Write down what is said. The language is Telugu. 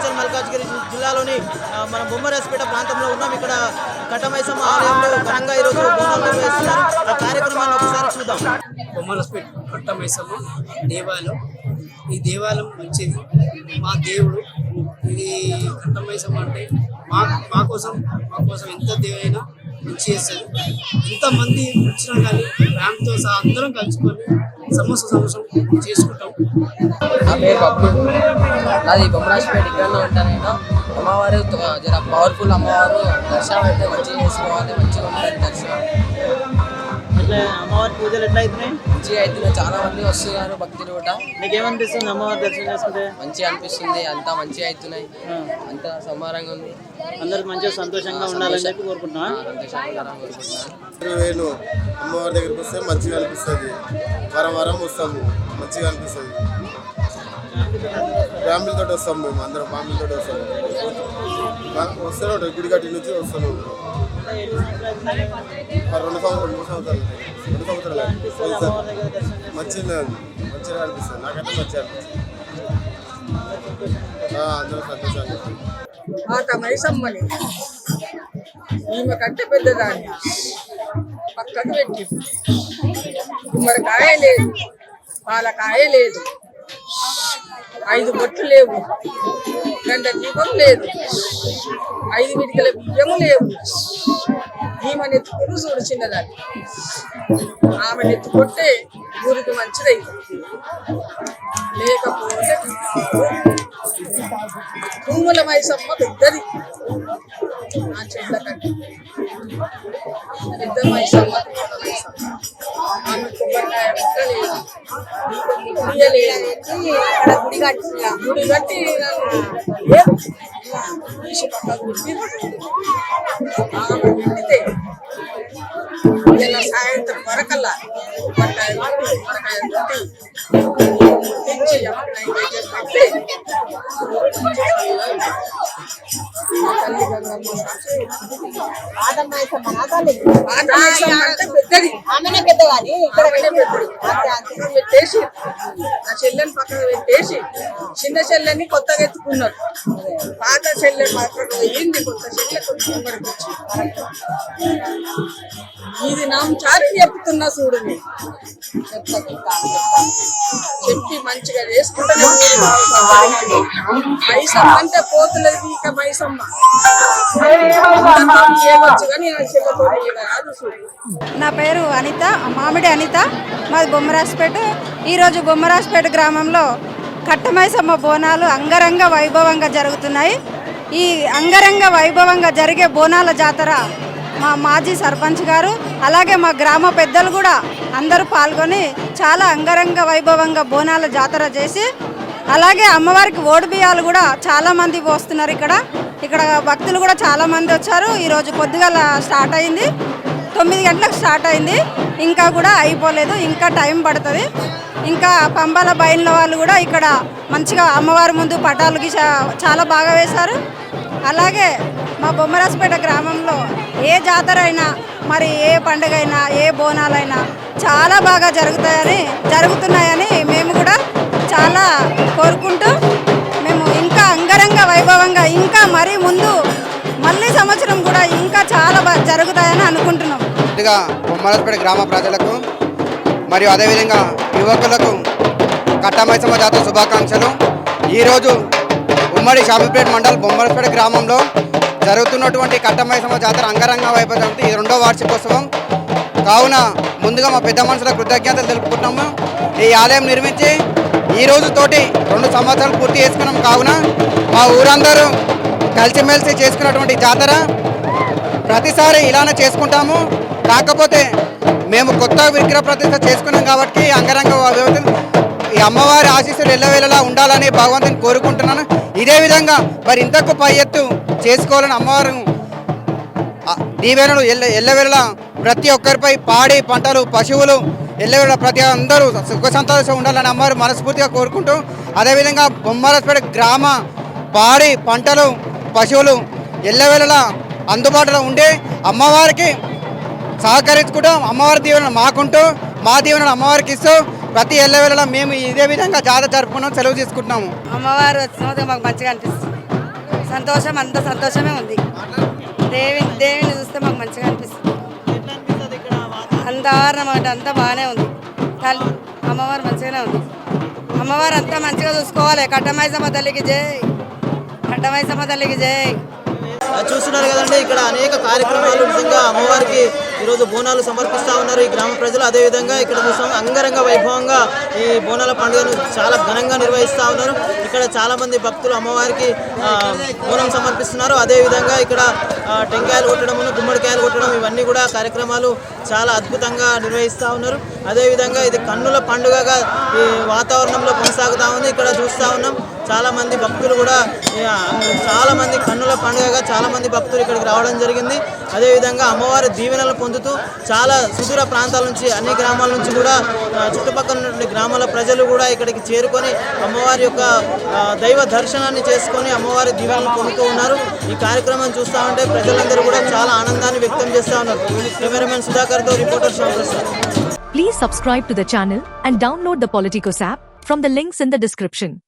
నక్సల్ మల్కాజ్గిరి జిల్లాలోని మన బొమ్మరాజపేట ప్రాంతంలో ఉన్నాం. ఇక్కడ కటమైసమ్మ ఆలయంలో ఘనంగా ఈరోజు నిర్వహిస్తున్నారు. ఆ కార్యక్రమాన్ని ఒకసారి చూద్దాం. బొమ్మరాజపేట కట్టమైసమ్మ దేవాలయం. ఈ దేవాలయం మంచిది. మా దేవుడు ఇది కట్టమైసమ్మ అంటే మా మా కోసం మా కోసం ఎంత దేవైనా మంచి చేస్తారు ఎంతమంది వచ్చినా కానీ ఫ్యామిలీతో సహా అందరం కలుసుకొని సమోసా సమస్య చేసుకుంటాం. నా పేరు బబ్బు నాది బొమ్మరాజపేట ఇక్కడనే ఉంటాను నేను. అమ్మవారు జర పవర్ఫుల్ అమ్మవారు. దర్శనం అయితే మంచిగా చేసుకోవాలి మంచిగా ఉంటుంది దర్శనం. ఎట్లా అమ్మవారి పూజలు ఎట్లా అవుతున్నాయి మంచిగా అయితే చాలా మంది వస్తున్నారు భక్తులు కూడా. నీకేమనిపిస్తుంది అమ్మవారి దర్శనం చేసుకుంటే? మంచిగా అనిపిస్తుంది. అంతా మంచిగా అవుతున్నాయి అంతా సంహారంగా ఉంది. అందరికి మంచిగా సంతోషంగా ఉండాలని చెప్పి కోరుకుంటున్నా కోరుకుంటున్నాను. వేలు అమ్మవారి దగ్గరికి వస్తే మంచిగా అనిపిస్తుంది. వారం వారం వస్తాము. మంచిగా అనిపిస్తుంది. ఫ్యామిలీతో వస్తాం మేము అందరం ఫ్యామిలీతో వస్తాము. వస్తూనే ఉంటాం గుడి కట్టి నుంచి వస్తాను రెండు సంవత్సరాలు రెండు సంవత్సరాలు రెండు సంవత్సరాలు పోయిన మంచిగా మంచిగా అనిపిస్తుంది. నాకైతే మంచిగా అనిపిస్తుంది. అందరూ సంతోషాలు ఆ తమైసమ్మని ఈమె కంటే పెద్దదాన్ని. పక్కకు పెట్టి గుమ్మడికాయ లేదు పాలకాయ లేదు. ఐదు బొట్లు లేవు. గంట దీపం లేదు. ఐదు విడికల బియ్యము లేవు. ఈమెను ఎత్తుకొని చూడు చిన్నదాన్ని. ఆమెను ఎత్తుకొట్టే ఊరికి మంచిదై లేకపోతే తుమ్ముల మైసమ్మ పెద్దది. నా చెడ్డ కంటే పెద్ద మైసమ్మ మైసమ్మ. గుడి కట్టి గుడి కట్టి నన్ను ఏ తీసి పక్కకు పెట్టి ఆమె పెట్టితే ఇలా సాయంత్రం వరకల్లా కొబ్బరికాయ కొట్టి కొబ్బరికాయ కొట్టి ముట్టించి అమ్మకి నైవేద్యం పెట్టి ఆమెనే పెద్ద కానీ ఇక్కడ పెద్దది పక్కన పెట్టేసి ఆ చెల్లెని పక్కన పెట్టేసి చిన్న చెల్లెని కొత్తగా ఎత్తుకున్నారు పాత చెల్లె మాత్రం పోయింది కొత్త చెల్లె వచ్చి ఇది నామచారి చెప్తున్నా చూడు. చెప్పి మంచిగా చేసుకుంటే మైసమ్మ అంటే పోతులేదు ఇక మైసమ్మ నా పేరు అనిత మామిడి అనిత. మాది బొమ్మరాజపేట. ఈరోజు బొమ్మరాజపేట గ్రామంలో కట్టమైసమ్మ బోనాలు అంగరంగ వైభవంగా జరుగుతున్నాయి. ఈ అంగరంగ వైభవంగా జరిగే బోనాల జాతర మా మాజీ సర్పంచ్ గారు అలాగే మా గ్రామ పెద్దలు కూడా అందరూ పాల్గొని చాలా అంగరంగ వైభవంగా బోనాల జాతర చేసి అలాగే అమ్మవారికి ఓడిబియ్యాలు కూడా చాలామంది వస్తున్నారు పోస్తున్నారు ఇక్కడ. ఇక్కడ భక్తులు కూడా చాలామంది వచ్చారు. ఈరోజు పొద్దుగాల స్టార్ట్ అయింది. తొమ్మిది గంటలకు స్టార్ట్ అయింది. ఇంకా కూడా అయిపోలేదు. ఇంకా టైం పడుతుంది. ఇంకా పంబాల బయళ్ళ వాళ్ళు కూడా ఇక్కడ మంచిగా అమ్మవారి ముందు పటాలకి చాలా బాగా వేశారు. అలాగే మా బొమ్మరాజపేట గ్రామంలో ఏ జాతర అయినా మరి ఏ పండుగ అయినా ఏ బోనాలైనా చాలా బాగా జరుగుతాయని జరుగుతున్నాయని మేము కూడా చాలా కోరుకుంటూ సంవత్సరం కూడా ఇంకా చాలా బాగా జరుగుతాయని అనుకుంటున్నాం. ముందుగా బొమ్మలపేట గ్రామ ప్రజలకు మరియు అదేవిధంగా యువకులకు కట్టమైసమ్మ జాతర శుభాకాంక్షలు. ఈరోజు ఉమ్మడి షామీపేట మండల్ బొమ్మలపేట గ్రామంలో జరుగుతున్నటువంటి కట్టమైసమ్మ జాతర అంగరంగ వైభవం ఈ రెండో వార్షికోత్సవం. కావున ముందుగా మా పెద్ద మనుషుల కృతజ్ఞతలు తెలుపుకుంటున్నాము. ఈ ఆలయం నిర్మించి ఈ రోజుతోటి రెండు సంవత్సరాలు పూర్తి చేసుకున్నాం. కావున మా ఊరందరూ కలిసిమెలిసి చేసుకున్నటువంటి జాతర ప్రతిసారి ఇలానే చేసుకుంటాము. కాకపోతే మేము కొత్త విగ్రహ ప్రతిష్ట చేసుకున్నాం కాబట్టి అంగరంగ ఈ అమ్మవారి ఆశీస్సులు ఎల్లవేళలా ఉండాలని భగవంతుని కోరుకుంటున్నాను. ఇదే విధంగా మరి ఇంతకు పై ఎత్తు చేసుకోవాలని అమ్మవారు దీవెనలు ఎల్ల ఎల్లవేళలా ప్రతి ఒక్కరిపై పాడి పంటలు పశువులు ఎల్లవేళ ప్రతి అందరూ సుఖ సంతోషం ఉండాలని అమ్మవారు మనస్ఫూర్తిగా కోరుకుంటూ అదేవిధంగా బొమ్మరపేట గ్రామ పాడి పంటలు పశువులు ఎల్లవేళలా అందుబాటులో ఉండి అమ్మవారికి సహకరించుకుంటూ అమ్మవారి దీవెనలు మాకుంటూ మా దీవెనలు అమ్మవారికి ఇస్తూ ప్రతి ఎల్లవేళలా మేము ఇదే విధంగా జాతర జరుపుకున్నాం సెలవు తీసుకుంటున్నాము. అమ్మవారు వచ్చినందుకు మాకు మంచిగా అనిపిస్తుంది. సంతోషం అంత సంతోషమే ఉంది. దేవి దేవిని చూస్తే మాకు మంచిగా అనిపిస్తుంది. ఎట్లా అంత అంటే అంతా బాగానే ఉంది. తల్లి అమ్మవారు మంచిగానే ఉంది. అమ్మవారు అంతా మంచిగా చూసుకోవాలి. కట్టమైసమ్మ తల్లికి జై. కట్టమైసమ్మ తల్లికి జై. చూస్తున్నారు కదండి ఇక్కడ అనేక కార్యక్రమాలు నిజంగా అమ్మవారికి ఈరోజు బోనాలు సమర్పిస్తా ఉన్నారు ఈ గ్రామ ప్రజలు. అదేవిధంగా ఇక్కడ చూసాం అంగరంగ వైభవంగా ఈ బోనాల పండుగను చాలా ఘనంగా నిర్వహిస్తూ ఉన్నారు. ఇక్కడ చాలా మంది భక్తులు అమ్మవారికి ఆ, బోనం సమర్పిస్తున్నారు. అదేవిధంగా ఇక్కడ టెంకాయలు కొట్టడము గుమ్మడికాయలు కొట్టడం ఇవన్నీ కూడా కార్యక్రమాలు చాలా అద్భుతంగా నిర్వహిస్తూ ఉన్నారు. అదేవిధంగా ఇది కన్నుల పండుగగా ఈ వాతావరణంలో కొనసాగుతూ ఉంది. ఇక్కడ చూస్తూ ఉన్నాం. చాలా మంది భక్తులు కూడా చాలామంది చాలా మంది కన్నుల పండుగగా చాలా మంది భక్తులు ఇక్కడికి రావడం జరిగింది. అదేవిధంగా అమ్మవారి దీవెనలు పొందుతూ చాలా సుదూర ప్రాంతాల నుంచి అన్ని గ్రామాల నుంచి కూడా చుట్టుపక్కల ఉన్నటువంటి గ్రామాల ప్రజలు కూడా ఇక్కడికి చేరుకొని అమ్మవారి యొక్క దైవ దర్శనాన్ని చేసుకొని అమ్మవారి దీవెనలు పొందుతూ ఉన్నారు. ఈ కార్యక్రమం చూస్తూ ఉంటే ప్రజలందరూ కూడా చాలా ఆనందాన్ని వ్యక్తం చేస్తూ ఉన్నారు. Cameraman సుధాకర్తో reporter Shyamaprasad Please subscribe to the channel and download the Politicos app from the links in the description.